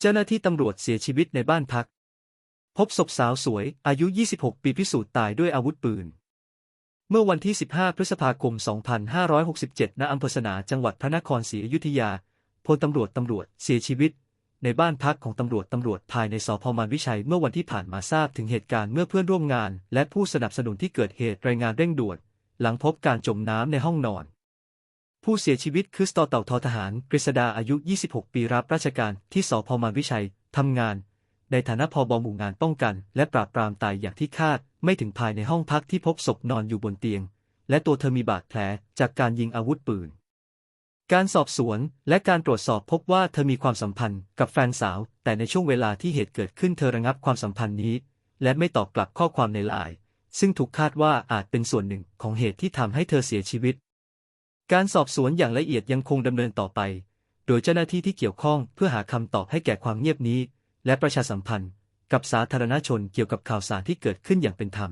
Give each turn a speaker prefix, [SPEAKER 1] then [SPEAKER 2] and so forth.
[SPEAKER 1] เจ้าหน้าที่ตำรวจเสียชีวิตในบ้านพัก พบศพสาวสวย อายุ 26 ปีพิสูจน์ตายด้วยอาวุธปืน เมื่อวันที่ 15 พฤษภาคม 2567 ณ อำเภอสนา จังหวัดพระนครศรีอยุธยา พลตำรวจตำรวจเสียชีวิต ในบ้านพักของตำรวจตำรวจภายในสพมานวิชัย เมื่อวันที่ผ่านมาทราบถึงเหตุการณ์เมื่อเพื่อนร่วมงาน และผู้สนับสนุนที่เกิดเหตุรายงานเร่งด่วน หลังพบการจมน้ำในห้องนอน ผู้เสียชีวิตคือสตอเต่าทอทหาร กฤษดาอายุ 26 ปีรับราชการที่สพมานวิชัย ทำงาน ในฐานะพอบหมู่งานป้องกัน และปราบปรามตายอย่างที่คาด ไม่ถึงภายในห้องพักที่พบศพนอนอยู่บนเตียง และตัวเธอมีบาดแผลจากการยิงอาวุธปืน การสอบสวนและการตรวจสอบพบว่าเธอมีความสัมพันธ์กับแฟนสาว แต่ในช่วงเวลาที่เหตุเกิดขึ้นเธอระงับความสัมพันธ์นี้ และไม่ตอบกลับข้อความในไลน์ซึ่งถูกคาดว่าอาจเป็นส่วนหนึ่งของเหตุที่ทำให้เธอเสียชีวิต การสอบสวนอย่างละเอียดยังคงดำเนินต่อไป โดยเจ้าหน้าที่ที่เกี่ยวข้องเพื่อหาคำตอบให้แก่ความเงียบนี้ และประชาสัมพันธ์ กับสาธารณชนเกี่ยวกับข่าวสารที่เกิดขึ้นอย่างเป็นธรรม